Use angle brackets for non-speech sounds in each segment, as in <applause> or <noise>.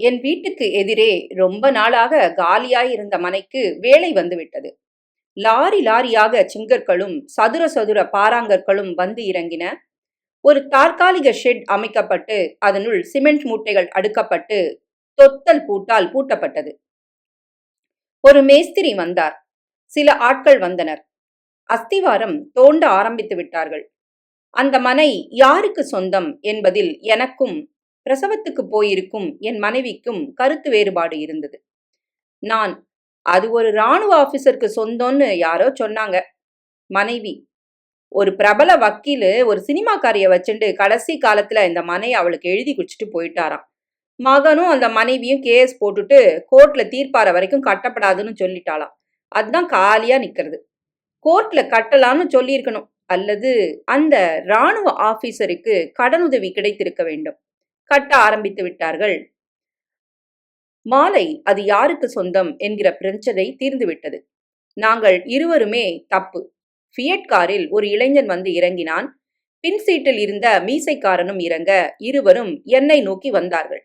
என் வீட்டுக்கு எதிரே ரொம்ப நாளாக காலியாய் இருந்த மனைக்கு வேலை வந்துவிட்டது லாரி லாரியாக சிங்கற்களும் சதுர சதுர பாராங்கற்களும் வந்து இறங்கின. ஒரு தற்காலிக ஷெட் அமைக்கப்பட்டு அதனுள் சிமெண்ட் மூட்டைகள் அடுக்கப்பட்டு தொத்தல் பூட்டால் பூட்டப்பட்டது. ஒரு மேஸ்திரி வந்தார். சில ஆட்கள் வந்தனர். அஸ்திவாரம் தோண்ட ஆரம்பித்து விட்டார்கள். அந்த மனை யாருக்கு சொந்தம்? என்பதில் எனக்கும் பிரசவத்துக்கு போயிருக்கும் என் மனைவிக்கும் கருத்து வேறுபாடு இருந்தது. நான் அது ஒரு ராணுவ ஆபீசருக்கு சொந்தம்னு யாரோ சொன்னாங்க. மனைவி ஒரு பிரபல வக்கீல் ஒரு சினிமாக்காரிய வச்சுண்டு கடைசி காலத்துல இந்த மனை அவளுக்கு எழுதி குடிச்சிட்டு போயிட்டாராம். மகனும் அந்த மனைவியும் கேஸ் போட்டுட்டு கோர்ட்ல தீர்ப்பார வரைக்கும் கட்டப்படாதுன்னு சொல்லிட்டாளாம். அதுதான் காலியா நிக்கிறது. கோர்ட்ல கட்டலான்னு சொல்லியிருக்கணும். அல்லது அந்த ராணுவ ஆபீசருக்கு கடனுதவி கிடைத்திருக்க வேண்டும். கட்ட ஆரம்பித்து விட்டார்கள். மாலை அது யாருக்கு சொந்தம் என்கிற பிரச்சனை தீர்ந்துவிட்டது நாங்கள் இருவருமே தப்பு. ஃபியட் காரில் ஒரு இளைஞன் வந்து இறங்கினான். பின் சீட்டில் இருந்த மீசைக்காரனும் இறங்க இருவரும் என்னை நோக்கி வந்தார்கள்.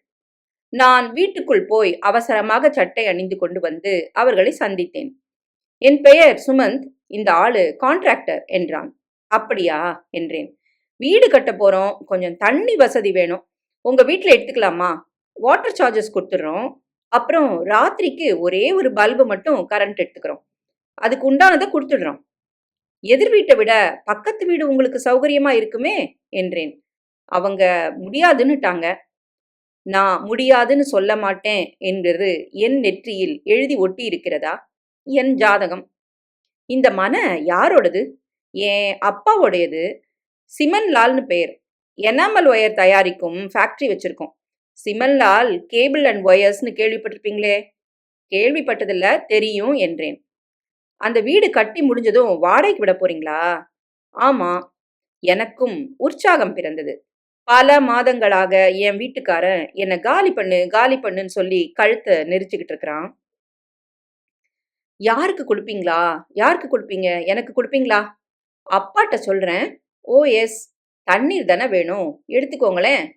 நான் வீட்டுக்குள் போய் அவசரமாக சட்டை அணிந்து கொண்டு வந்து அவர்களை சந்தித்தேன். என் பெயர் சுமந்த். இந்த ஆளு கான்ட்ராக்டர் என்றான். அப்படியா? என்றேன். வீடு கட்ட போறோம். கொஞ்சம் தண்ணி வசதி வேணும். உங்கள் வீட்டில் எடுத்துக்கலாமா? வாட்டர் சார்ஜஸ் கொடுத்துட்றோம். அப்புறம் ராத்திரிக்கு ஒரே ஒரு பல்பு மட்டும் கரண்ட் எடுத்துக்கிறோம். அதுக்கு உண்டானதை கொடுத்துடுறோம். எதிர் வீட்டை விட பக்கத்து வீடு உங்களுக்கு சௌகரியமா இருக்குமே? என்றேன். அவங்க முடியாதுன்னுட்டாங்க. நான் முடியாதுன்னு சொல்ல மாட்டேன் என்பது என் நெற்றியில் எழுதி ஒட்டி இருக்கிறதா என் ஜாதகம். இந்த மன யாரோடது? என் அப்பாவோடையது. சிமன்லால்னு பெயர். எனாமல் ஒயர் தயாரிக்கும் ஃபேக்ட்ரி வச்சிருக்கோம். சிமன்லால் கேபிள் அண்ட் ஒயர்ஸ்னு கேள்விப்பட்டிருப்பீங்களே? கேள்விப்பட்டதில்ல தெரியும் என்றேன். அந்த வீடு கட்டி முடிஞ்சதும் வாடகைக்கு விட போறீங்களா? ஆமா எனக்கும் உற்சாகம் பிறந்தது. பல மாதங்களாக என் வீட்டுக்காரன் என்னை காலி பண்ணு காலி பண்ணுன்னு சொல்லி கழுத்தை நெரிச்சுக்கிட்டு இருக்கிறான். யாருக்கு கொடுப்பீங்களா? யாருக்கு கொடுப்பீங்க? எனக்கு கொடுப்பீங்களா? அப்பாட்ட சொல்றேன். ஓ எஸ் தண்ணீர் தானே வேணும்? எடுத்துக்கோங்களேன்.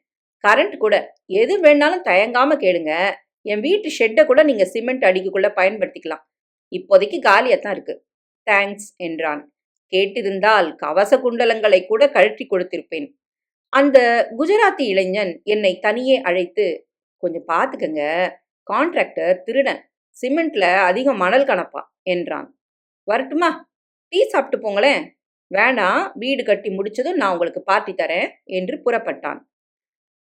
கரண்ட் கூட. எது வேணாலும் தயங்காம கேளுங்க. என் வீட்டு ஷெட்டை கூட நீங்க சிமெண்ட் அடிக்குள்ள பயன்படுத்திக்கலாம். இப்போதைக்கு காலியாக தான் இருக்கு. தேங்க்ஸ் என்றான். கேட்டிருந்தால் கவச குண்டலங்களை கூட கழற்றி கொடுத்திருப்பேன். அந்த குஜராத்தி இளைஞன் என்னை தனியே அழைத்து கொஞ்சம் பார்த்துக்கங்க கான்ட்ராக்டர் திருடன் சிமெண்ட்ல அதிகம் மணல் கணப்பா என்றான். வரட்டுமா? டீ சாப்பிட்டு போங்களேன். வேணாம் வீடு கட்டி முடிச்சதும் நான் உங்களுக்கு பார்ட்டி தரேன் என்று புறப்பட்டான்.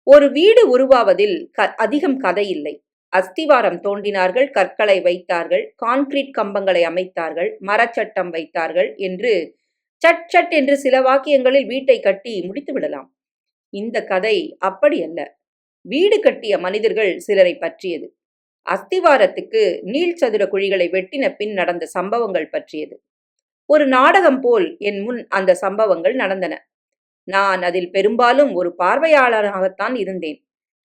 ஒரு வீடு உருவாவதில் க அதிகம் கதை இல்லை. அஸ்திவாரம் தோண்டினார்கள் கற்களை வைத்தார்கள் கான்கிரீட் கம்பங்களை அமைத்தார்கள் மரச்சட்டம் வைத்தார்கள் என்று சட் சட் என்று சில வாக்கியங்களில் வீட்டை கட்டி முடித்து விடலாம். இந்த கதை அப்படியல்ல வீடு கட்டிய மனிதர்கள் சிலரை பற்றியது. அஸ்திவாரத்துக்கு நீள் சதுர குழிகளை வெட்டின பின் நடந்த சம்பவங்கள் பற்றியது. ஒரு நாடகம் போல் என் முன் அந்த சம்பவங்கள் நடந்தன. நான் அதில் பெரும்பாலும் ஒரு பார்வையாளராகத்தான் இருந்தேன்.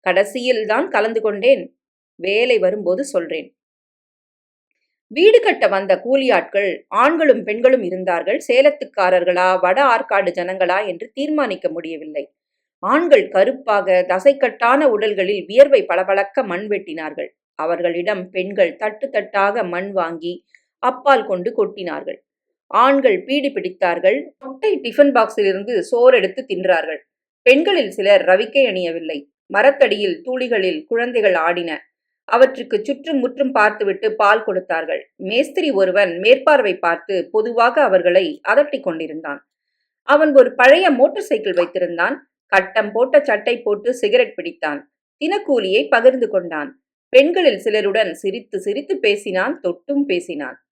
கடைசியில் தான் கலந்து கொண்டேன். வேலை வரும்போது சொல்றேன். வீடு கட்ட வந்த கூலியாட்கள் ஆண்களும் பெண்களும் இருந்தார்கள். சேலத்துக்காரர்களா வட ஆற்காடு ஜனங்களா என்று தீர்மானிக்க முடியவில்லை. ஆண்கள் கருப்பாக தசைக்கட்டான உடல்களில் வியர்வை பளபளக்க மண் வெட்டினார்கள். அவர்களிடம் பெண்கள் தட்டு தட்டாக மண் வாங்கி அப்பால் கொண்டு கொட்டினார்கள். ஆண்கள் பீடி பிடித்தார்கள். முட்டை டிஃபன் பாக்ஸிலிருந்து சோறு எடுத்து தின்றார்கள். பெண்களில் சிலர் ரவிக்கை அணியவில்லை. மரத்தடியில் தூளிகளில் குழந்தைகள் ஆடின. அவற்றுக்கு சுற்றும் முற்றும் பார்த்துவிட்டு பால் கொடுத்தார்கள். மேஸ்திரி ஒருவன் மேற்பார்வை பார்த்து பொதுவாக அவர்களை அதட்டி கொண்டிருந்தான். அவன் ஒரு பழைய மோட்டார் சைக்கிள் வைத்திருந்தான். கட்டம் போட்ட சட்டை போட்டு சிகரெட் பிடித்தான். தினக்கூலியை பகிர்ந்து கொண்டான். பெண்களில் சிலருடன் சிரித்து சிரித்து பேசினான் தொட்டும் பேசினான்.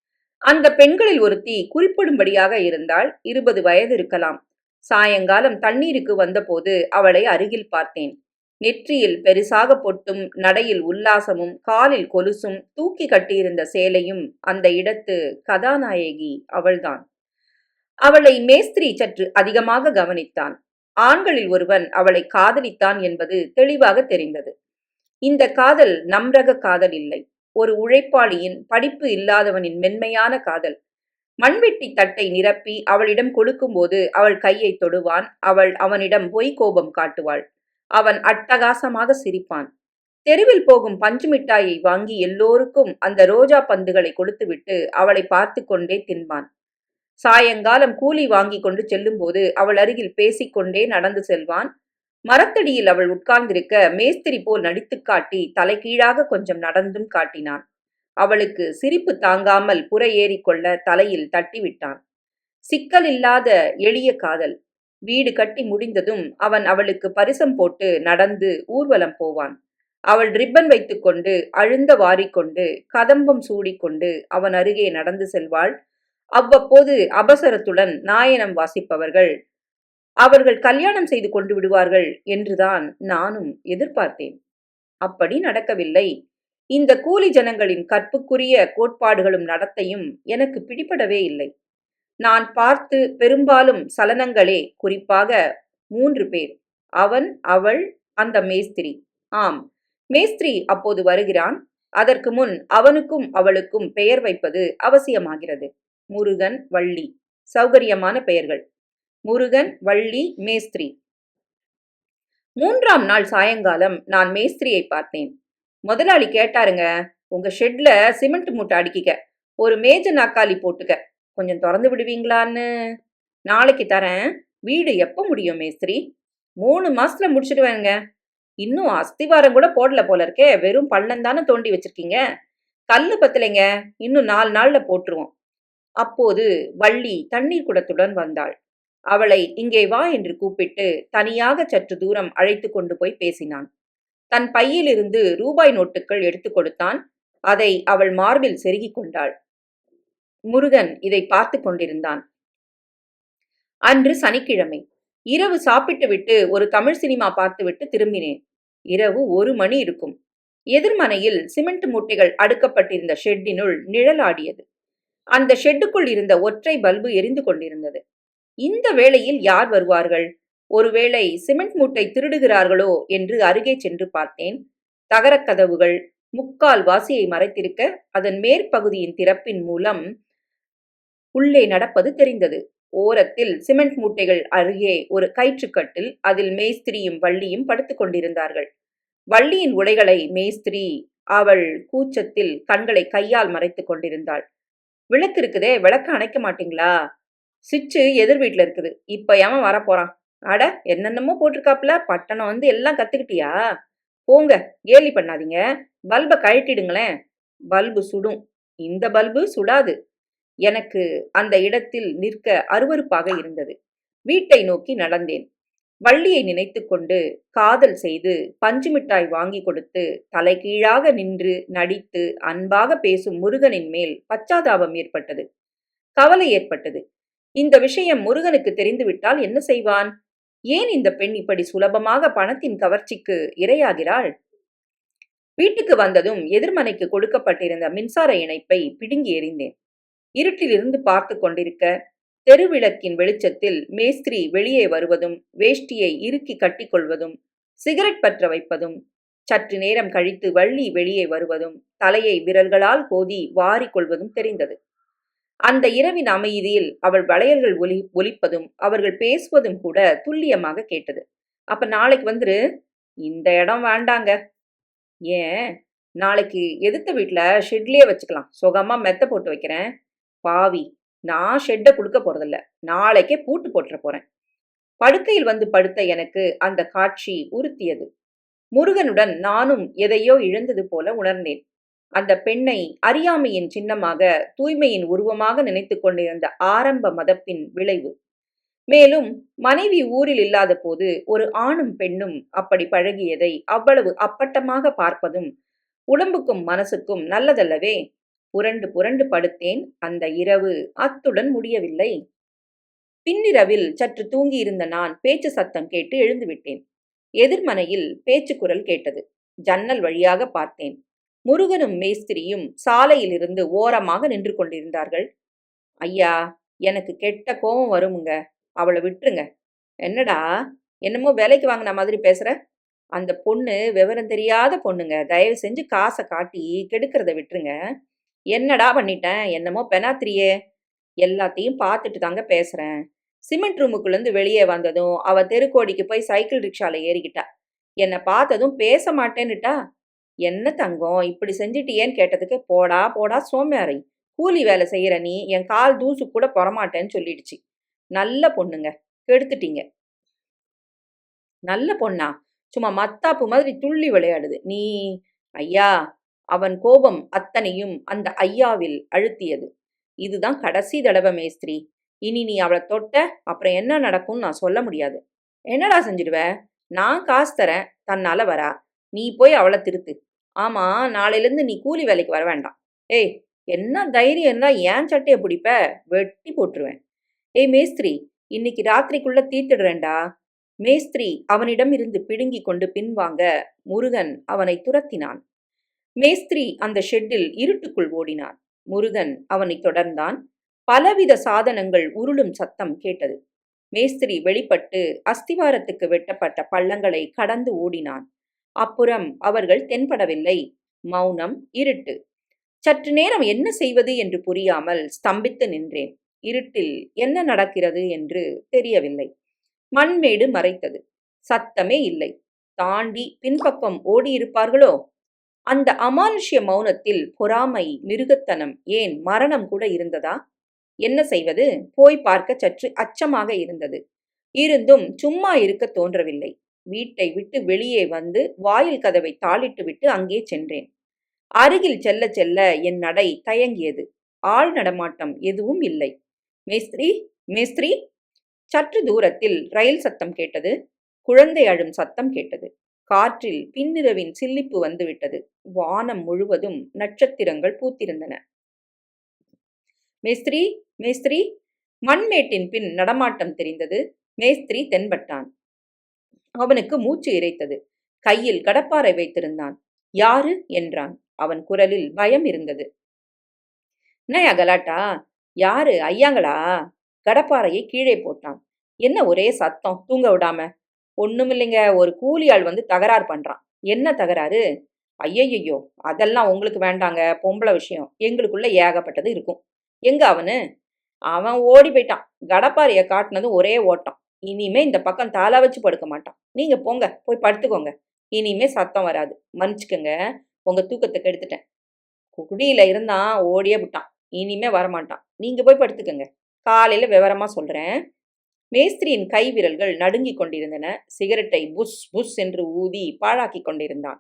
அந்த பெண்களில் ஒருத்தி குறிப்பிடும்படியாக இருந்தால் இருபது வயது இருக்கலாம். சாயங்காலம் தண்ணீருக்கு வந்தபோது அவளை அருகில் பார்த்தேன். நெற்றியில் பெருசாக பொட்டும் நடையில் உல்லாசமும் காலில் கொலுசும் தூக்கி கட்டியிருந்த சேலையும் அந்த இடத்து கதாநாயகி அவள்தான். அவளை மேஸ்திரி சற்று அதிகமாக கவனித்தான். ஆண்களில் ஒருவன் அவளை காதலித்தான் என்பது தெளிவாக தெரிந்தது. இந்த காதல் நம்ரக காதல் இல்லை. ஒரு உழைப்பாளியின் படிப்பு இல்லாதவனின் மென்மையான காதல். மண்வெட்டி தட்டை நிரப்பி அவளிடம் கொடுக்கும்போது அவள் கையை தொடுவான் அவள் அவனிடம் பொய் கோபம் காட்டுவாள். அவன் அட்டகாசமாக சிரிப்பான். தெருவில் போகும் பஞ்சு மிட்டாயை வாங்கி எல்லோருக்கும் அந்த ரோஜா பந்துகளை கொடுத்துவிட்டு அவளை பார்த்து கொண்டே தின்பான். சாயங்காலம் கூலி வாங்கி கொண்டு செல்லும்போது அவள் அருகில் பேசிக்கொண்டே நடந்து செல்வான். மரத்தடியில் அவள் உட்கார்ந்திருக்க மேஸ்திரி போல் நடித்து காட்டி தலைகீழாக கொஞ்சம் நடந்தும் காட்டினான். அவளுக்கு சிரிப்பு தாங்காமல் புற ஏறிக்கொள்ள தலையில் தட்டிவிட்டான். சிக்கலில்லாத எளிய காதல். வீடு கட்டி முடிந்ததும் அவன் அவளுக்கு பரிசம் போட்டு நடந்து ஊர்வலம் போவான். அவள் ரிப்பன் வைத்துக்கொண்டு அழுந்த வாரிக்கொண்டு கதம்பம் சூடிக்கொண்டு அவன் அருகே நடந்து செல்வாள். அவ்வப்போது அபசரத்துடன் நாயனம் வாசிப்பவர்கள் அவர்கள் கல்யாணம் செய்து கொண்டு விடுவார்கள் என்றுதான் நானும் எதிர்பார்த்தேன். அப்படி நடக்கவில்லை. இந்த கூலி ஜனங்களின் கற்புக்குரிய கோட்பாடுகளும் நடத்தையும் எனக்கு பிடிபடவே இல்லை. நான் பார்த்து பெரும்பாலும் சலனங்களே குறிப்பாக மூன்று பேர். அவன் அவள் அந்த மேஸ்திரி. ஆம் மேஸ்திரி அப்போது வருகிறான். அதற்கு முன் அவனுக்கும் அவளுக்கும் பெயர் வைப்பது அவசியமாகிறது. முருகன் வள்ளி. சௌகரியமான பெயர்கள். முருகன் வள்ளி மேஸ்திரி. மூன்றாம் நாள் சாயங்காலம் நான் மேஸ்திரியை பார்த்தேன். முதலாளி கேட்டாருங்க உங்க ஷெட்ல சிமெண்ட் மூட்டை அடிக்கிக்க ஒரு மேஜ நாக்காளி போட்டுக்க கொஞ்சம் திறந்து விடுவீங்களான்னு? நாளைக்கு தரேன். வீடு எப்போ முடியும் மேஸ்திரி? மூணு மாசத்துல முடிச்சிடுவேங்க இன்னும் அஸ்திவாரம் கூட போடல போல இருக்கே வெறும் பள்ளம் தானே தோண்டி வச்சிருக்கீங்க. கல்லு பத்தலைங்க இன்னும் நாலு நாள்ல போட்டுருவோம். அப்போது வள்ளி தண்ணீர் குடத்துடன் வந்தாள். அவளை இங்கே வா என்று கூப்பிட்டு தனியாக சற்று தூரம் அழைத்து கொண்டு போய் பேசினான். தன் பையிலிருந்து ரூபாய் நோட்டுகள் எடுத்து கொடுத்தான். அதை அவள் மார்பில் செருகிக் கொண்டாள். முருகன் இதை பார்த்து கொண்டிருந்தான். அன்று சனிக்கிழமை. இரவு சாப்பிட்டுவிட்டு ஒரு தமிழ் சினிமா பார்த்துவிட்டு திரும்பினேன். இரவு ஒரு மணி இருக்கும். எதிர்மனையில் சிமெண்ட் மூட்டைகள் அடுக்கப்பட்டிருந்த ஷெட்டினுள் நிழலாடியது. அந்த ஷெட்டுக்குள் இருந்த ஒற்றை பல்பு எரிந்து கொண்டிருந்தது. இந்த வேளையில் யார் வருவார்கள்? ஒருவேளை சிமெண்ட் மூட்டை திருடுகிறார்களோ என்று அருகே சென்று பார்த்தேன். தகரக் கதவுகள் முக்கால் வாசியை மறைத்திருக்க அதன் மேற்பகுதியின் திறப்பின் மூலம் உள்ளே நடப்பது தெரிந்தது. ஓரத்தில் சிமெண்ட் மூட்டைகள் அருகே ஒரு கயிற்றுக்கட்டில் அதில் மேஸ்திரியும் வள்ளியும் படுத்துக் கொண்டிருந்தார்கள். வள்ளியின் உடைகளை மேஸ்திரி அவள் கூச்சத்தில் கண்களை கையால் மறைத்துக் கொண்டிருந்தாள். விளக்கு இருக்குதே விளக்கு அணைக்க மாட்டீங்களா? சுவிட்சு எதிர் வீட்டில் இருக்குது. இப்போ ஏன் வரப்போகிறான் அட என்னென்னமோ போட்டிருக்காப்புல. பட்டணம் வந்து எல்லாம் கற்றுக்கிட்டியா போங்க கேலி பண்ணாதீங்க. பல்பை கழட்டிடுங்களேன். பல்பு சுடும். இந்த பல்பு சுடாது. எனக்கு அந்த இடத்தில் நிற்க அருவருப்பாக இருந்தது. வீட்டை நோக்கி நடந்தேன். வள்ளியை நினைத்து கொண்டு காதல் செய்து பஞ்சு மிட்டாய் வாங்கி கொடுத்து தலைகீழாக நின்று நடித்து அன்பாக பேசும் முருகனின் மேல் பச்சாதாபம் ஏற்பட்டது. கவலை ஏற்பட்டது. இந்த விஷயம் முருகனுக்கு தெரிந்துவிட்டால் என்ன செய்வான்? ஏன் இந்த பெண் இப்படி சுலபமாக பணத்தின் கவர்ச்சிக்கு இரையாகிறாள்? வீட்டுக்கு வந்ததும் எதிர்மனைக்கு கொடுக்கப்பட்டிருந்த மின்சார இணைப்பை பிடுங்கி எறிந்தேன். இருட்டிலிருந்து பார்த்து கொண்டிருக்க தெருவிளக்கின் வெளிச்சத்தில் மேஸ்திரி வெளியே வருவதும் வேஷ்டியை இறுக்கி கட்டிக்கொள்வதும் சிகரெட் பற்ற வைப்பதும் சற்று நேரம் கழித்து வள்ளி வெளியே வருவதும் தலையை விரல்களால் கோதி வாரிக்கொள்வதும் தெரிந்தது. அந்த இரவின் அமைதியில் அவள் வளையல்கள் ஒலி ஒலிப்பதும் அவர்கள் பேசுவதும் கூட துல்லியமாக கேட்டது. அப்ப நாளைக்கு வந்துரு. இந்த இடம் வேண்டாங்க. ஏன்? நாளைக்கு எதிர்த்த வீட்டில் ஷெட்லேயே வச்சுக்கலாம். சுகமாக மெத்த போட்டு வைக்கிறேன். பாவி நான் ஷெட்டை கொடுக்க போறதில்ல. நாளைக்கே பூட்டு போட்டுற போகிறேன் படுக்கையில் வந்து படுத்த எனக்கு அந்த காட்சி உறுத்தியது. முருகனுடன் நானும் எதையோ இழந்தது போல உணர்ந்தேன். அந்த பெண்ணை அறியாமையின் சின்னமாக தூய்மையின் உருவமாக நினைத்து கொண்டிருந்த ஆரம்ப மதப்பின் விளைவு. மேலும் மனைவி ஊரில் இல்லாத போது ஒரு ஆணும் பெண்ணும் அப்படி பழகியதை அவ்வளவு அப்பட்டமாக பார்ப்பதும் உடம்புக்கும் மனசுக்கும் நல்லதல்லவே புரண்டு புரண்டு படுத்தேன் அந்த இரவு அத்துடன் முடியவில்லை. பின்னிரவில் சற்று தூங்கியிருந்த நான் பேச்சு சத்தம் கேட்டு எழுந்துவிட்டேன் எதிர்மனையில் பேச்சு குரல் கேட்டது. ஜன்னல் வழியாக பார்த்தேன். முருகனும் மேஸ்திரியும் சாலையிலிருந்து ஓரமாக நின்று கொண்டிருந்தார்கள். ஐயா எனக்கு கெட்ட கோபம் வருமுங்க. அவளை விட்டுருங்க. என்னடா என்னமோ வேலைக்கு வாங்கின மாதிரி பேசுற? அந்த பொண்ணு விவரம் தெரியாத பொண்ணுங்க. தயவு செஞ்சு காசை காட்டி கெடுக்கிறத விட்டுருங்க. என்னடா பண்ணிட்டேன்? என்னமோ பெனாத்திரியே. எல்லாத்தையும் பார்த்துட்டு தாங்க பேசுறேன். சிமெண்ட் ரூமுக்குள்ளேருந்து வெளியே வந்ததும் அவ தெருக்கோடிக்கு போய் சைக்கிள் ரிக்ஷாவில் ஏறிக்கிட்டா. என்னை பார்த்ததும் பேச மாட்டேன்னுட்டா. என்ன தங்கம்? இப்படி செஞ்சிட்டியேன்னு கேட்டதுக்கு போடா போடா சோம்பேறி. கூலி வேலை செய்யற நீ என் கால் தூசு கூட பொறமாட்டேன்னு சொல்லிடுச்சு. நல்ல பொண்ணுங்க. கெடுத்துட்டீங்க. நல்ல பொண்ணா? சும்மா மத்தாப்பு மாதிரி துள்ளி விளையாடுது. நீ ஐயா அவன் கோபம் அத்தனையும் அந்த ஐயாவில் அழுத்தியது. இதுதான் கடைசி தடவை மேஸ்திரி. இனி நீ அவளை தொட்ட அப்புறம் என்ன நடக்கும்னு நான் சொல்ல முடியாது. என்னடா செஞ்சிடுவ? நான் காசு தரேன். தன்னால வரா. நீ போய் அவளை திருத்து. ஆமா நாளையிலேருந்து நீ கூலி வேலைக்கு வர வேண்டாம். ஏய் என்ன தைரியம் இருந்தால் ஏன் சட்டையை பிடிப்ப? வெட்டி போட்டுருவேன். ஏய் மேஸ்திரி இன்னைக்கு ராத்திரிக்குள்ள தீர்த்துடுறேன்டா. மேஸ்திரி அவனிடம் இருந்து பிடுங்கி கொண்டு பின்வாங்க முருகன் அவனை துரத்தினான். மேஸ்திரி அந்த ஷெட்டில் இருட்டுக்குள் ஓடினான். முருகன் அவனை தொடர்ந்தான். பலவித சாதனங்கள் உருளும் சத்தம் கேட்டது. மேஸ்திரி வெளிப்பட்டு அஸ்திவாரத்துக்கு வெட்டப்பட்ட பள்ளங்களை கடந்து ஓடினான். அப்புறம் அவர்கள் தென்படவில்லை. மௌனம் இருட்டு. சற்று நேரம் என்ன செய்வது என்று புரியாமல் ஸ்தம்பித்து நின்றேன். இருட்டில் என்ன நடக்கிறது என்று தெரியவில்லை. மண்மேடு மறைத்தது. சத்தமே இல்லை. தாண்டி பின்பக்கம் ஓடியிருப்பார்களோ? அந்த அமானுஷ்ய மௌனத்தில் பொறாமை மிருகத்தனம் ஏன் மரணம் கூட இருந்ததா? என்ன செய்வது? போய் பார்க்க சற்று அச்சமாக இருந்தது. இருந்தும் சும்மா இருக்க தோன்றவில்லை. வீட்டை விட்டு வெளியே வந்து வாயில் கதவை தாளிட்டு விட்டு அங்கே சென்றேன். அருகில் செல்ல செல்ல என் நடை தயங்கியது. ஆள் நடமாட்டம் எதுவும் இல்லை. மேஸ்திரி மேஸ்திரி? சற்று தூரத்தில் ரயில் சத்தம் கேட்டது. குழந்தை அழும் சத்தம் கேட்டது. காற்றில் பின்னிரவின் சில்லிப்பு வந்துவிட்டது. வானம் முழுவதும் நட்சத்திரங்கள் பூத்திருந்தன. மேஸ்திரி மேஸ்திரி? மண்மேட்டின் பின் நடமாட்டம் தெரிந்தது. மேஸ்திரி தென்பட்டான். அவனுக்கு மூச்சு இறைத்தது. கையில் கடப்பாரை வைத்திருந்தான். யாரு? என்றான். அவன் குரலில் பயம் இருந்தது. என்னையா கலாட்டா? யாரு? ஐயாங்களா? கடப்பாறையை கீழே போட்டான். என்ன ஒரே சத்தம்? தூங்க விடாம. ஒண்ணுமில்லைங்க. ஒரு கூலி ஆள் வந்து தகராறு பண்றான். என்ன தகராறு? ஐயையோ! அதெல்லாம் உங்களுக்கு வேண்டாங்க. பொம்பளை விஷயம். எங்களுக்குள்ள ஏகப்பட்டது இருக்கும். எங்க அவனு? அவன் ஓடி போயிட்டான். கடப்பாறையை காட்டினதும் ஒரே ஓட்டம். இனிமே இந்த பக்கம் தாளா வச்சு படுக்க மாட்டான். நீங்க போங்க போய் படுத்துக்கோங்க. இனிமே சத்தம் வராது. மன்னிச்சுக்கோங்க. உங்க தூக்கத்தை கெடுத்துட்டேன் குடியில இருந்தான் ஓடியே விட்டான். இனிமே வரமாட்டான். நீங்க போய் படுத்துக்கங்க. காலையில விவரமா சொல்றேன். மேஸ்திரியின் கை விரல்கள் நடுங்கிக் கொண்டிருந்தன. சிகரெட்டை புஷ் புஷ் என்று ஊதி பாழாக்கி கொண்டிருந்தான்.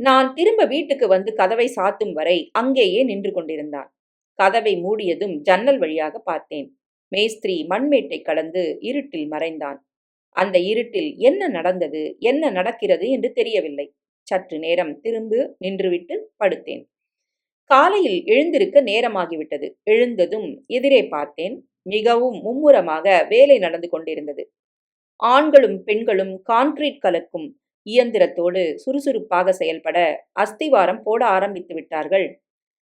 நான் திரும்ப வீட்டுக்கு வந்து கதவை சாத்தும் வரை அங்கேயே நின்று கொண்டிருந்தான். கதவை மூடியதும் ஜன்னல் வழியாக பார்த்தேன். மேஸ்திரி மண்மேட்டை கடந்து இருட்டில் மறைந்தான். அந்த இருட்டில் என்ன நடந்தது என்ன நடக்கிறது என்று தெரியவில்லை. சற்று நேரம் திரும்பி நின்றுவிட்டு படுத்தேன். காலையில் எழுந்திருக்க நேரமாகிவிட்டது. எழுந்ததும் எதிரே பார்த்தேன். மிகவும் மும்முரமாக வேலை நடந்து கொண்டிருந்தது. ஆண்களும் பெண்களும் கான்கிரீட் கலக்கும் இயந்திரத்தோடு சுறுசுறுப்பாக செயல்பட அஸ்திவாரம் போட ஆரம்பித்து விட்டார்கள்.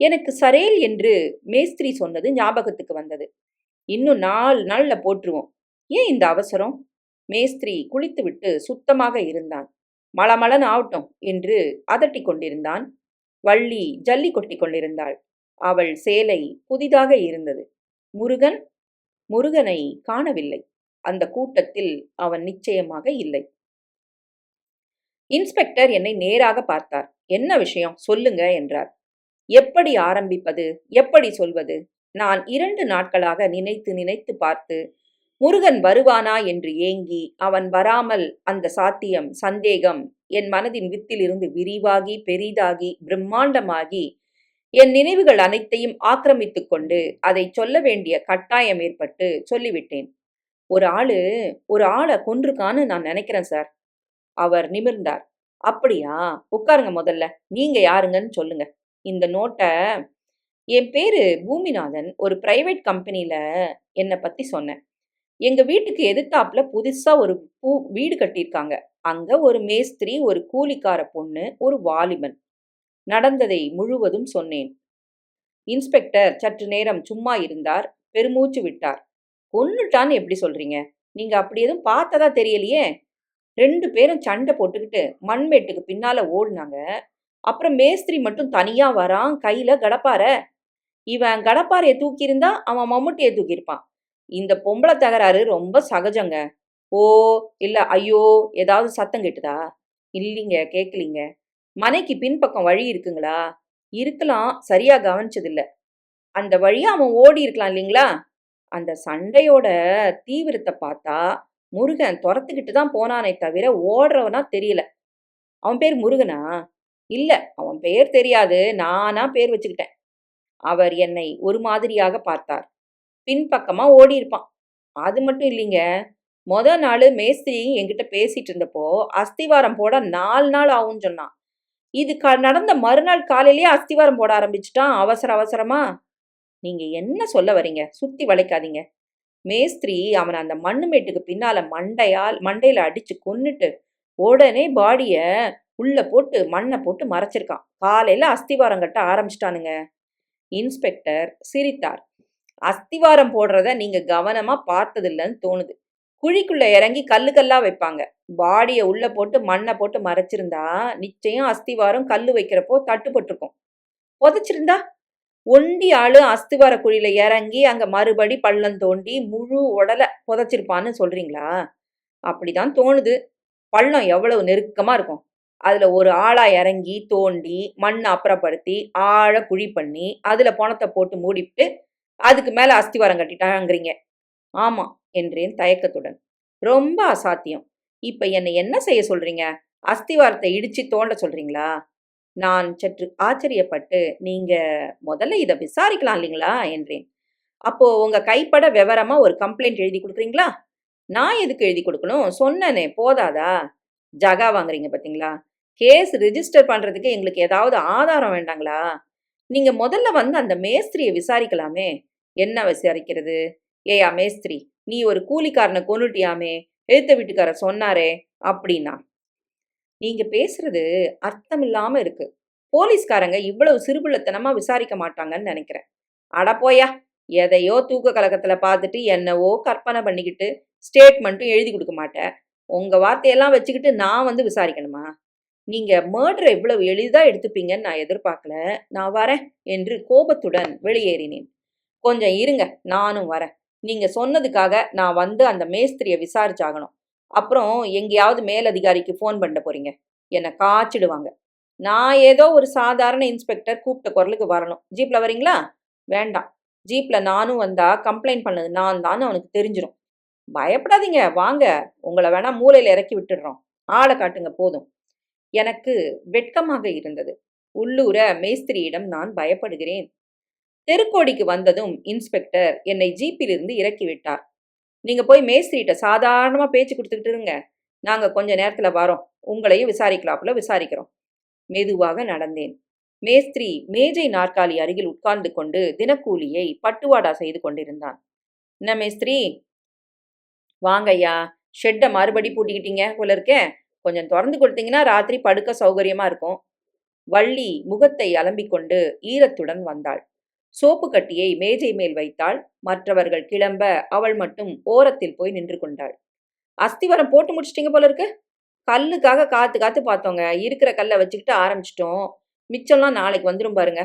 எனக்கு சரேல் என்று மேஸ்திரி சொன்னது ஞாபகத்துக்கு வந்தது. இன்னும் நாலு நாள்ல போட்டுருவோம். ஏன் இந்த அவசரம்? மேஸ்திரி குளித்துவிட்டு சுத்தமாக இருந்தான். மளமளன் ஆவட்டும் என்று அதட்டி கொண்டிருந்தான். வள்ளி ஜல்லி கொட்டி கொண்டிருந்தாள். அவள் சேலை புதிதாக இருந்தது. முருகன் முருகனை காணவில்லை. அந்த கூட்டத்தில் அவன் நிச்சயமாக இல்லை. இன்ஸ்பெக்டர் என்னை நேராக பார்த்தார். என்ன விஷயம்? சொல்லுங்க என்றார். எப்படி ஆரம்பிப்பது? எப்படி சொல்வது? நான் இரண்டு நாட்களாக நினைத்து நினைத்து பார்த்து முருகன் வருவானா என்று ஏங்கி அவன் வராமல் அந்த சாத்தியம் சந்தேகம் என் மனதின் வித்திலிருந்து விரிவாகி பெரிதாகி பிரம்மாண்டமாகி என் நினைவுகள் அனைத்தையும் ஆக்கிரமித்து கொண்டு அதை சொல்ல வேண்டிய கட்டாயம் ஏற்பட்டு சொல்லிவிட்டேன். ஒரு ஆளு ஒரு ஆளை கொன்றுக்கான்னு நான் நினைக்கிறேன் சார். அவர் நிமிர்ந்தார். அப்படியா? உட்காருங்க முதல்ல. நீங்க யாருங்கன்னு சொல்லுங்க. இந்த நோட்டை என் பேரு பூமிநாதன் ஒரு பிரைவேட் கம்பெனியில என்னை பத்தி சொன்னேன். எங்க வீட்டுக்கு எதிர்த்தாப்புல புதுசா ஒரு பூ வீடு கட்டியிருக்காங்க. அங்க ஒரு மேஸ்திரி ஒரு கூலிக்கார பொண்ணு ஒரு வாலிபன். நடந்ததை முழுவதும் சொன்னேன். இன்ஸ்பெக்டர் சற்று நேரம் சும்மா இருந்தார் பெருமூச்சு விட்டார். கொன்னுட்டான்னு எப்படி சொல்றீங்க? நீங்க அப்படி எதுவும் பார்த்ததா தெரியலையே? ரெண்டு பேரும் சண்டை போட்டுக்கிட்டு மண்மேட்டுக்கு பின்னால ஓடினாங்க. அப்புறம் மேஸ்திரி மட்டும் தனியா வரான் கையில கடப்பார. இவன் கடப்பாரையை தூக்கியிருந்தா அவன் மம்முட்டியை தூக்கியிருப்பான். இந்த பொம்பளை தகராறு ரொம்ப சகஜங்க. ஓ இல்ல ஐயோ ஏதாவது சத்தம் கேட்டுதா? இல்லைங்க கேட்கலீங்க மனைக்கு பின்பக்கம் வழி இருக்குங்களா? இருக்கலாம் சரியா கவனிச்சதில்ல. அந்த வழியா அவன் ஓடி இருக்கலாம் இல்லைங்களா? அந்த சண்டையோட தீவிரத்தை பார்த்தா முருகன் துரத்துக்கிட்டு தான் போனானே தவிர ஓடுறவனா தெரியல. அவன் பேர் முருகனா? இல்ல அவன் பேர் தெரியாது. நானா பேர் வச்சுக்கிட்டேன். அவர் என்னை ஒரு மாதிரியாக பார்த்தார். பின்பக்கமாக ஓடி இருப்பான் அது மட்டும் இல்லைங்க முத நாள் மேஸ்திரி என்கிட்ட பேசிட்டு இருந்தப்போ அஸ்திவாரம் போட நாலு நாள் ஆகும்னு சொன்னான். இது க நடந்த மறுநாள் காலையிலேயே அஸ்திவாரம் போட ஆரம்பிச்சிட்டான். அவசர அவசரமா நீங்க என்ன சொல்ல வரீங்க சுத்தி வளைக்காதீங்க. மேஸ்திரி அவனை அந்த மண்ணு மேட்டுக்கு பின்னால மண்டையால் மண்டையில அடிச்சு கொன்னுட்டு உடனே பாடிய உள்ள போட்டு மண்ணை போட்டு மறைச்சிருக்கான். காலையில அஸ்திவாரம் கட்ட ஆரம்பிச்சிட்டானுங்க. இன்ஸ்பெக்டர் சிரித்தார். அஸ்திவாரம் போடுறத நீங்க கவனமா பார்த்ததில்லன்னு தோணுது. குழிக்குள்ள இறங்கி கல்லு கல்லா வைப்பாங்க. பாடிய உள்ள போட்டு மண்ணை போட்டு மறைச்சிருந்தா நிச்சயம் அஸ்திவாரம் கல்லு வைக்கிறப்போ தட்டுப்பட்டிருக்கும். புதைச்சிருந்தா? ஒண்டி ஆளு அஸ்திவார குழியில இறங்கி அங்க மறுபடி பள்ளம் தோண்டி முழு உடலை புதைச்சிருப்பான்னு சொல்றீங்களா? அப்படிதான் தோணுது. பள்ளம் எவ்வளவு நெருக்கமா இருக்கும். அதுல ஒரு ஆளா இறங்கி தோண்டி மண்ணை அப்புறப்படுத்தி ஆழ குழி பண்ணி அதுல பணத்தை போட்டு மூடிவிட்டு அதுக்கு மேலே அஸ்திவாரம் கட்டிட்டாங்கிறீங்க. ஆமாம் என்றேன் தயக்கத்துடன். ரொம்ப அசாத்தியம். இப்போ என்னை என்ன செய்ய சொல்றீங்க? அஸ்திவாரத்தை இடிச்சு தோண்ட சொல்றீங்களா? நான் சற்று ஆச்சரியப்பட்டு நீங்க முதல்ல இதை விசாரிக்கலாம் இல்லைங்களா? என்றேன். அப்போ உங்க கைப்பட விவரமா ஒரு கம்ப்ளைண்ட் எழுதி கொடுக்குறீங்களா? நான் எதுக்கு எழுதி கொடுக்கணும்? சொன்னனே போதாதா? ஜகா வாங்குறீங்க பார்த்தீங்களா கேஸ் ரிஜிஸ்டர் பண்ணுறதுக்கு எங்களுக்கு ஏதாவது ஆதாரம் வேண்டாங்களா? நீங்க முதல்ல வந்து அந்த மேஸ்திரியை விசாரிக்கலாமே. என்ன விசாரிக்கிறது? ஏயா மேஸ்திரி நீ ஒரு கூலிக்காரனை கொன்னுட்டியாமே. எழுத்த வீட்டுக்காரர் சொன்னாரே அப்படின்னா. நீங்க பேசுறது அர்த்தம் இல்லாம இருக்கு. போலீஸ்காரங்க இவ்வளவு சிறுபிள்ளத்தனமா விசாரிக்க மாட்டாங்கன்னு நினைக்கிறேன். அட போயா எதையோ தூக்க கலக்கத்துல பார்த்துட்டு என்னவோ கற்பனை பண்ணிக்கிட்டு ஸ்டேட்மெண்ட்டும் எழுதி கொடுக்க மாட்டேன் உங்க வார்த்தையெல்லாம் வச்சுக்கிட்டு நான் வந்து விசாரிக்கணுமா? நீங்கள் மர்டரை இவ்வளவு எளிதாக எடுத்துப்பீங்கன்னு நான் எதிர்பார்க்கல. நான் வரேன் என்று கோபத்துடன் வெளியேறினேன். கொஞ்சம் இருங்க நானும் வரேன். நீங்கள் சொன்னதுக்காக நான் வந்து அந்த மேஸ்திரியை விசாரிச்சாகணும். அப்புறம் எங்கேயாவது மேலதிகாரிக்கு ஃபோன் பண்ண போறீங்க. என்னை காய்ச்சிடுவாங்க. நான் ஏதோ ஒரு சாதாரண இன்ஸ்பெக்டர் கூப்பிட்ட குரலுக்கு வரணும். ஜீப்பில் வரீங்களா? வேண்டாம். ஜீப்பில் நானும் வந்தால் கம்ப்ளைண்ட் பண்ணது நான் தான் அவனுக்கு தெரிஞ்சிடும் பயப்படாதீங்க வாங்க. உங்களை வேணால் மூலையில் இறக்கி விட்டுடுறோம். ஆளை காட்டுங்க போதும். எனக்கு வெட்கமாக இருந்தது. உள்ளூர மேஸ்திரியிடம் நான் பயப்படுகிறேன். தெருக்கோடிக்கு வந்ததும் இன்ஸ்பெக்டர் என்னை ஜீப்பிலிருந்து இறக்கி விட்டார் நீங்க போய் மேஸ்திரிட்ட சாதாரணமா பேச்சு கொடுத்துக்கிட்டு இருங்க. நாங்க கொஞ்ச நேரத்துல வரோம். உங்களையும் விசாரிக்கலாப்புல விசாரிக்கிறோம். மெதுவாக நடந்தேன். மேஸ்திரி மேஜை நாற்காலி அருகில் உட்கார்ந்து கொண்டு தினக்கூலியை பட்டுவாடா செய்து கொண்டிருந்தான். என்ன மேஸ்திரி? வாங்கய்யா ஷெட்டை மறுபடி பூட்டிக்கிட்டீங்க போல இருக்கேன் கொஞ்சம் திறந்து கொடுத்தீங்கன்னா ராத்திரி படுக்க சௌகரியமா இருக்கும். வள்ளி முகத்தை அலம்பிக்கொண்டு ஈரத்துடன் வந்தாள். சோப்பு கட்டியை மேஜை மேல் வைத்தாள். மற்றவர்கள் கிளம்ப அவள் மட்டும் ஓரத்தில் போய் நின்று கொண்டாள். அஸ்திவரம் போட்டு முடிச்சிட்டிங்க போல இருக்கு. கல்லுக்காக காத்து காத்து பார்த்தோங்க. இருக்கிற கல்லை வச்சுக்கிட்டு ஆரம்பிச்சிட்டோம். மிச்சம்லாம் நாளைக்கு வந்துடும் பாருங்க.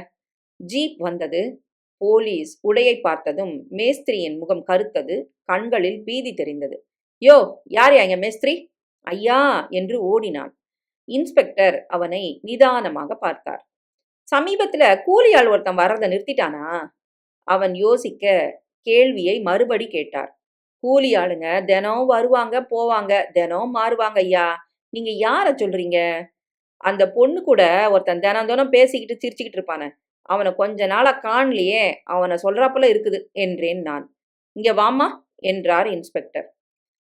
ஜீப் வந்தது. போலீஸ் உடையை பார்த்ததும் மேஸ்திரியின் முகம் கருத்தது. கண்களில் பீதி தெரிந்தது. யோ யார் இங்க மேஸ்திரி? ஐயா என்று ஓடினான். இன்ஸ்பெக்டர் அவனை நிதானமாக பார்த்தார். சமீபத்துல கூலி ஆள் ஒருத்தன் வர்றதை நிறுத்திட்டானா? அவன் யோசிக்க கேள்வியை மறுபடி கேட்டார். கூலி ஆளுங்க தினம் வருவாங்க போவாங்க தினம் மாறுவாங்க ஐயா. நீங்க யார சொல்றீங்க? அந்த பொண்ணு கூட ஒருத்தன் தினம் தினம் பேசிக்கிட்டு சிரிச்சுக்கிட்டு இருப்பானே. அவனை கொஞ்ச நாளா காணலையே அவனை சொல்றாப்புல இருக்குது என்றேன் நான். இங்க வாமா என்றார் இன்ஸ்பெக்டர்.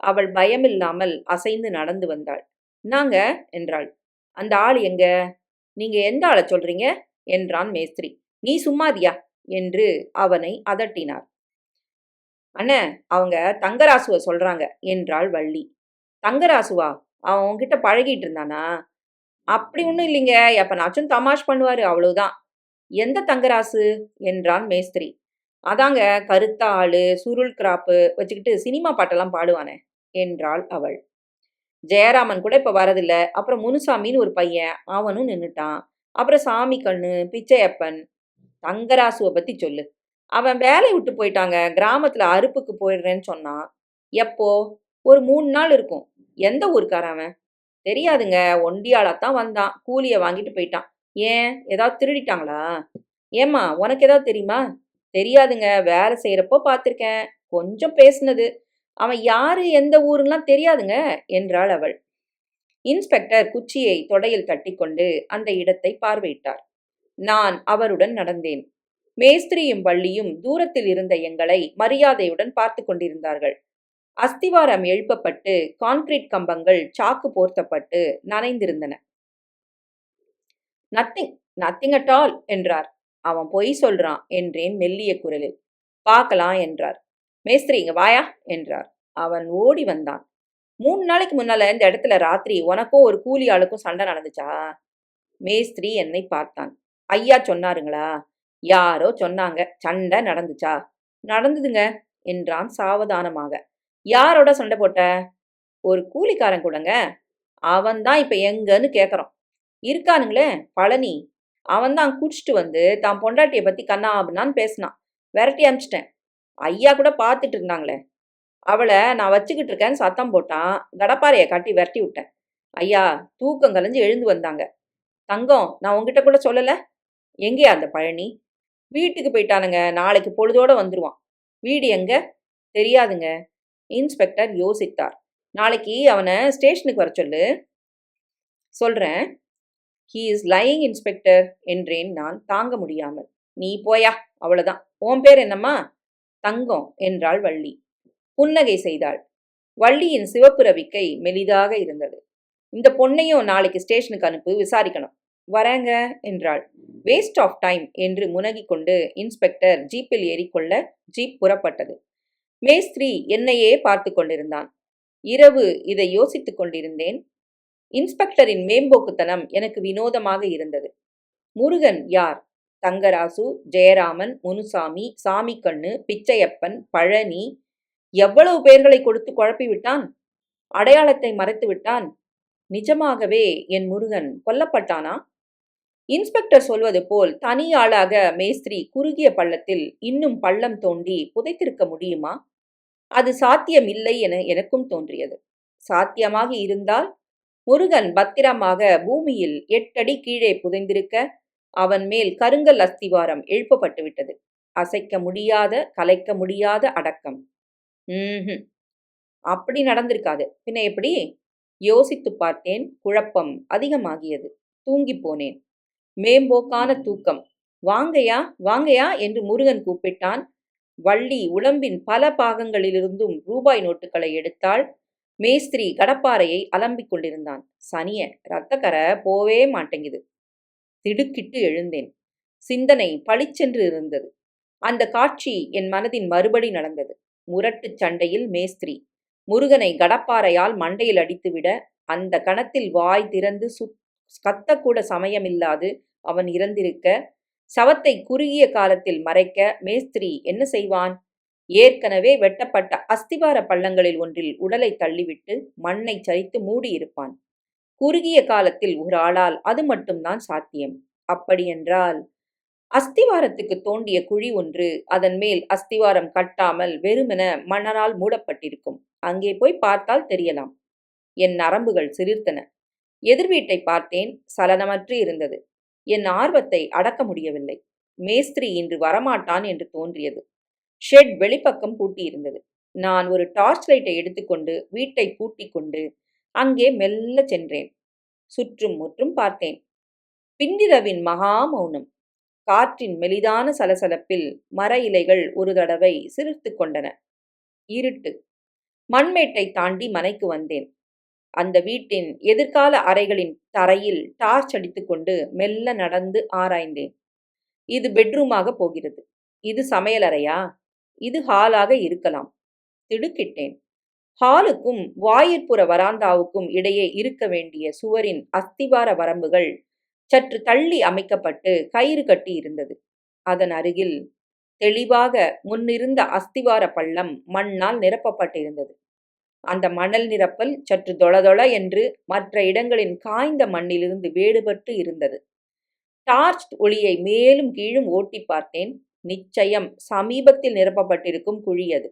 அவள் பயமில்லாமல் அசைந்து நடந்து வந்தாள். நாங்க என்றாள். அந்த ஆள் எங்க? நீங்க எந்த ஆளை சொல்றீங்க? என்றான் மேஸ்திரி. நீ சும்மாதியா? என்று அவனை அதட்டினார். அண்ணே அவங்க தங்கராசுவை சொல்றாங்க என்றாள் வள்ளி. தங்கராசுவா? அவன் உன்கிட்ட பழகிட்டு இருந்தானா? அப்படி ஒன்றும் இல்லைங்க. எப்பனாச்சும் தமாஷ் பண்ணுவாரு அவ்வளவுதான். எந்த தங்கராசு? என்றான் மேஸ்திரி. அதாங்க கருத்த ஆளு சுருள் கிராப்பு வச்சுக்கிட்டு சினிமா பாட்டெல்லாம் பாடுவானே. என்றாள் அவள். ஜெயராமன் கூட இப்ப வரதில்ல. அப்புறம் முனுசாமின்னு ஒரு பையன். அவனும் நின்னுட்டான். அப்புறம் சாமி கண்ணு பிச்சையப்பன். தங்கராசுவை பத்தி சொல்லு. அவன் வேலையை விட்டு போயிட்டாங்க. கிராமத்துல அறுப்புக்கு போயிடுறேன்னு சொன்னான். எப்போ? ஒரு மூணு நாள் இருக்கும். எந்த ஊருக்காரன் அவன்? தெரியாதுங்க. ஒண்டியாளாத்தான் வந்தான். கூலியை வாங்கிட்டு போயிட்டான். ஏன்? ஏதாவது திருடிட்டாங்களா? ஏம்மா உனக்கு ஏதாவது தெரியுமா? தெரியாதுங்க. வேலை செய்யறப்போ பார்த்துருக்கேன். கொஞ்சம் பேசுனது. அவன் யாரு எந்த ஊருலாம் தெரியாதுங்க என்றாள் அவள். இன்ஸ்பெக்டர் குச்சியை தொடையில் தட்டிக்கொண்டு அந்த இடத்தை பார்வையிட்டார். நான் அவருடன் நடந்தேன். மேஸ்திரியும் வள்ளியும் தூரத்தில் இருந்த எங்களை மரியாதையுடன் பார்த்து கொண்டிருந்தார்கள். அஸ்திவாரம் எழுப்பப்பட்டு கான்கிரீட் கம்பங்கள் சாக்கு போர்த்தப்பட்டு நனைந்திருந்தன. நத்திங் நத்திங் அட் ஆல் என்றார். அவன் பொய் சொல்றான் என்றேன் மெல்லிய குரலில். பார்க்கலாம் என்றார். மேஸ்திரி இங்க வாயா என்றார். அவன் ஓடி வந்தான். மூணு நாளைக்கு முன்னால இந்த இடத்துல ராத்திரி உனக்கும் ஒரு கூலி ஆளுக்கும் சண்டை நடந்துச்சா? மேஸ்திரி என்னை பார்த்தான். ஐயா சொன்னாருங்களா? யாரோ சொன்னாங்க சண்டை நடந்துச்சா? நடந்ததுங்க என்றான் சாவதானமாக. யாரோட சண்டை போட்ட? ஒரு கூலிக்காரன் கூடங்க. அவன்தான் இப்ப எங்கன்னு கேக்குறான் இருக்கானுங்களே பழனி. அவன்தான் குடிச்சிட்டு வந்து தான் பொண்டாட்டியை பத்தி கண்ணா அப்படின்னான்னு பேசினான். விரட்டி அமிச்சிட்டேன். ஐயா கூட பார்த்துட்டு இருந்தாங்களே. அவளை நான் வச்சுக்கிட்டு இருக்கேன்னு சத்தம் போட்டான். கடப்பாறையை காட்டி விரட்டி விட்டேன். ஐயா தூக்கம் கலைஞ்சு எழுந்து வந்தாங்க. தங்கம் நான் உங்ககிட்ட கூட சொல்லலை. எங்கேயா அந்த பழனி? வீட்டுக்கு போயிட்டானுங்க. நாளைக்கு பொழுதோடு வந்துடுவான் வீடு எங்க? தெரியாதுங்க. இன்ஸ்பெக்டர் யோசித்தார். நாளைக்கு அவனை ஸ்டேஷனுக்கு வர சொல்லு. சொல்கிறேன் ஹீ இஸ் லையிங் இன்ஸ்பெக்டர் என்றேன் நான் தாங்க முடியாமல். நீ போயா அவ்வளோதான் உன் பேர் என்னம்மா? தங்கம் என்றாள் வள்ளி. புன்னகை செய்தாள். வள்ளியின் சிவப்பு ரவிக்கை மெலிதாக இருந்தது. இந்த பொண்ணையும் நாளைக்கு ஸ்டேஷனுக்கு அனுப்பு விசாரிக்கணும். வரேங்க என்றாள். வேஸ்ட் ஆஃப் டைம் என்று முனகிக் கொண்டு இன்ஸ்பெக்டர் ஜீப்பில் ஏறிக்கொள்ள ஜீப் புறப்பட்டது. மேஸ்திரி என்னையே பார்த்து கொண்டிருந்தான். இரவு இதை யோசித்துக் கொண்டிருந்தேன். இன்ஸ்பெக்டரின் மேம்போக்குத்தனம் எனக்கு வினோதமாக இருந்தது. முருகன் யார்? தங்கராசு ஜெயராமன் முனுசாமி சாமிக்கண்ணு பிச்சையப்பன் பழனி எவ்வளவு பெயர்களை கொடுத்து குழப்பி விட்டான் அடையாளத்தை மறைத்து விட்டான்? நிஜமாகவே என் முருகன் கொல்லப்பட்டானா? இன்ஸ்பெக்டர் சொல்வது போல் தனி ஆளாக மேஸ்திரி குறுகிய பள்ளத்தில் இன்னும் பள்ளம் தோண்டி புதைத்திருக்க முடியுமா? அது சாத்தியம் இல்லை என எனக்கும் தோன்றியது. சாத்தியமாக இருந்தால் முருகன் பத்திரமாக பூமியில் எட்டடி கீழே புதைந்திருக்க அவன் மேல் கருங்கல் அஸ்திவாரம் எழுப்பப்பட்டுவிட்டது அசைக்க முடியாத கலைக்க முடியாத அடக்கம். ம் அப்படி நடந்திருக்காது. பின்ன எப்படி? யோசித்து பார்த்தேன். குழப்பம் அதிகமாகியது. தூங்கி போனேன். மேம்போக்கான தூக்கம். வாங்கையா வாங்கையா என்று முருகன் கூப்பிட்டான். வள்ளி உடம்பின் பல பாகங்களிலிருந்தும் ரூபாய் நோட்டுகளை எடுத்தாள். மேஸ்திரி கடப்பாறையை அலம்பிக் கொண்டிருந்தான். சனிய ரத்தக்கரை போவே மாட்டேங்குது. திடுக்கிட்டு எழுந்தேன். சிந்தனை பளிச்சென்று இருந்தது. அந்த காட்சி என் மனதின் மறுபடி நடந்தது. முரட்டுச் சண்டையில் மேஸ்திரி. முருகனை கடப்பாறையால் மண்டையில் அடித்துவிட அந்த கணத்தில் வாய் திறந்து சுத் கத்தக்கூட சமயமில்லாது அவன் இறந்திருக்க சவத்தை குறுகிய காலத்தில் மறைக்க மேஸ்திரி என்ன செய்வான்? ஏற்கனவே வெட்டப்பட்ட அஸ்திவார பள்ளங்களில் ஒன்றில் உடலை தள்ளிவிட்டு மண்ணை சரித்து மூடியிருப்பான். குறுகிய காலத்தில் ஒரு ஆளால் அது மட்டும்தான் சாத்தியம். அப்படியென்றால் அஸ்திவாரத்துக்கு தோண்டிய குழி ஒன்று அதன் மேல் அஸ்திவாரம் கட்டாமல் வெறுமென மணலால் மூடப்பட்டிருக்கும். அங்கே போய் பார்த்தால் தெரியலாம். என் நரம்புகள் சிலிர்த்தன. எதிர்வீட்டை பார்த்தேன். சலனமற்று இருந்தது. என் ஆர்வத்தை அடக்க முடியவில்லை. மேஸ்திரி இன்று வரமாட்டான் என்று தோன்றியது. ஷெட் வெளிப்பக்கம் பூட்டியிருந்தது. நான் ஒரு டார்ச் லைட்டை எடுத்துக்கொண்டு வீட்டை பூட்டி கொண்டு அங்கே மெல்ல சென்றேன். சுற்றும் முற்றும் பார்த்தேன். பின்னிரவின் மகா மௌனம் காற்றின் மெலிதான சலசலப்பில் மர இலைகள் ஒரு தடவை சிரித்து கொண்டன. இருட்டு. மண்மேட்டை தாண்டி மனைக்கு வந்தேன். அந்த வீட்டின் எதிர்கால அறைகளின் தரையில் டார்ச் அடித்துக்கொண்டு மெல்ல நடந்து ஆராய்ந்தேன். இது பெட்ரூமாக போகிறது. இது சமையலறையா? இது ஹாலாக இருக்கலாம். திடுக்கிட்டேன். ஹாலுக்கும் வாயிற்புற வராந்தாவுக்கும் இடையே இருக்க வேண்டிய சுவரின் அஸ்திவார வரம்புகள் சற்று தள்ளி அமைக்கப்பட்டு கயிறு கட்டி இருந்தது. அதன் அருகில் தெளிவாக முன்னிருந்த அஸ்திவார பள்ளம் மண்ணால் நிரப்பப்பட்டிருந்தது. அந்த மணல் நிரப்பல் சற்று தொளதொள என்று மற்ற இடங்களின் காய்ந்த மண்ணிலிருந்து வேறுபட்டு இருந்தது. டார்ச் ஒளியை மேலும் கீழும் ஓட்டி பார்த்தேன். நிச்சயம் சமீபத்தில் நிரப்பப்பட்டிருக்கும் குழி அது.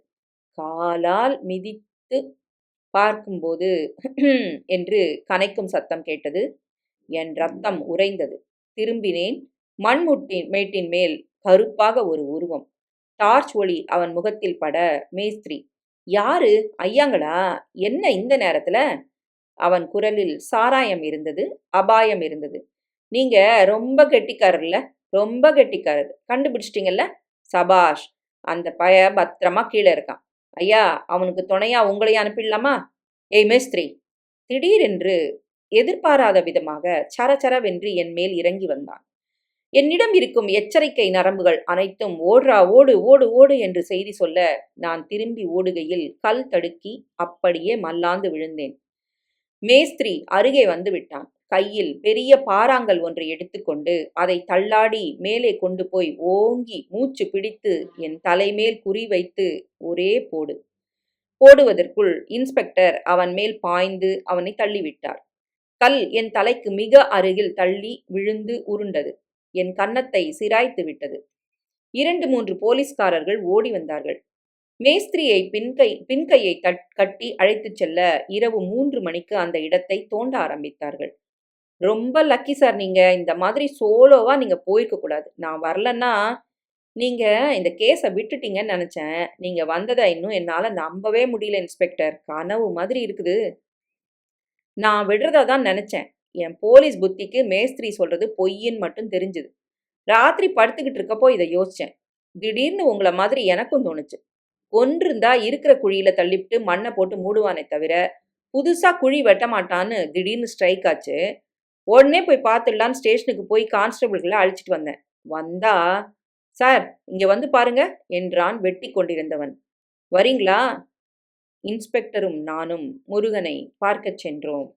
காலால் மிதித்து பார்க்கும்போது <clears throat> என்று கனைக்கும் சத்தம் கேட்டது. என் ரத்தம் உறைந்தது. திரும்பினேன். மண்முட்டின் மேட்டின் மேல் கருப்பாக ஒரு உருவம். டார்ச் ஒளி அவன் முகத்தில் பட மேஸ்திரி யாரு? ஐயாங்களா? என்ன இந்த நேரத்துல? அவன் குரலில் சாராயம் இருந்தது அபாயம் இருந்தது. நீங்க ரொம்ப கெட்டிக்காரர்ல ரொம்ப கெட்டிக்காரர். கண்டுபிடிச்சிட்டிங்கல்ல? சபாஷ். அந்த பய பத்திரமா கீழே இருக்கான். ஐயா அவனுக்கு துணையா உங்களை அனுப்பிடலாமா? ஏய் மேஸ்திரி திடீரென்று எதிர்பாராத விதமாக சரச்சரவென்று என் மேல் இறங்கி வந்தான். என்னிடம் இருக்கும் எச்சரிக்கை நரம்புகள் அனைத்தும் ஓடுறா ஓடு ஓடு ஓடு என்று செய்தி சொல்ல நான் திரும்பி ஓடுகையில் கல் தடுக்கி அப்படியே மல்லாந்து விழுந்தேன். மேஸ்திரி அருகே வந்து விட்டான். கையில் பெரிய பாறாங்கல் ஒன்றை எடுத்துக்கொண்டு அதை தள்ளாடி மேலே கொண்டு போய் ஓங்கி மூச்சு பிடித்து என் தலைமேல் குறி வைத்து ஒரே போடு. போடுவதற்குள் இன்ஸ்பெக்டர் அவன் மேல் பாய்ந்து அவனை தள்ளிவிட்டார். கல் என் தலைக்கு மிக அருகில் தள்ளி விழுந்து உருண்டது. என் கன்னத்தை சிராய்த்து விட்டது. இரண்டு மூன்று போலீஸ்காரர்கள் ஓடி வந்தார்கள். மேஸ்திரியை பின்கை பின்கையை கட்டி அழைத்துச் செல்ல இரவு மூன்று மணிக்கு அந்த இடத்தை தோண்ட ஆரம்பித்தார்கள். ரொம்ப லக்கி சார் நீங்கள் இந்த மாதிரி சோலோவாக நீங்கள் போயிருக்க கூடாது. நான் வரலன்னா நீங்கள் இந்த கேஸை விட்டுட்டீங்கன்னு நினச்சேன். நீங்கள் வந்ததை இன்னும் என்னால் நம்பவே முடியல இன்ஸ்பெக்டர் கனவு மாதிரி இருக்குது. நான் விடுறதா தான் நினச்சேன். என் போலீஸ் புத்திக்கு மேஸ்திரி சொல்கிறது பொய்யின்னு மட்டும் தெரிஞ்சுது. ராத்திரி படுத்துக்கிட்டு இருக்கப்போ இதை யோசித்தேன் திடீர்னு உங்களை மாதிரி எனக்கும் தோணுச்சு. கொன்றிருந்தா இருக்கிற குழியில் தள்ளிவிட்டு மண்ணை போட்டு மூடுவானே தவிர புதுசாக குழி வெட்ட மாட்டான்னு திடீர்னு ஸ்ட்ரைக் ஆச்சு. உடனே போய் பார்த்துடலான்னு ஸ்டேஷனுக்கு போய் கான்ஸ்டபிள்களை அழைச்சிட்டு வந்தேன். வந்தா சார் இங்க வந்து பாருங்க என்றான் வெட்டி கொண்டிருந்தவன். வரீங்களா? இன்ஸ்பெக்டரும் நானும் முருகனை பார்க்கச் சென்றோம்.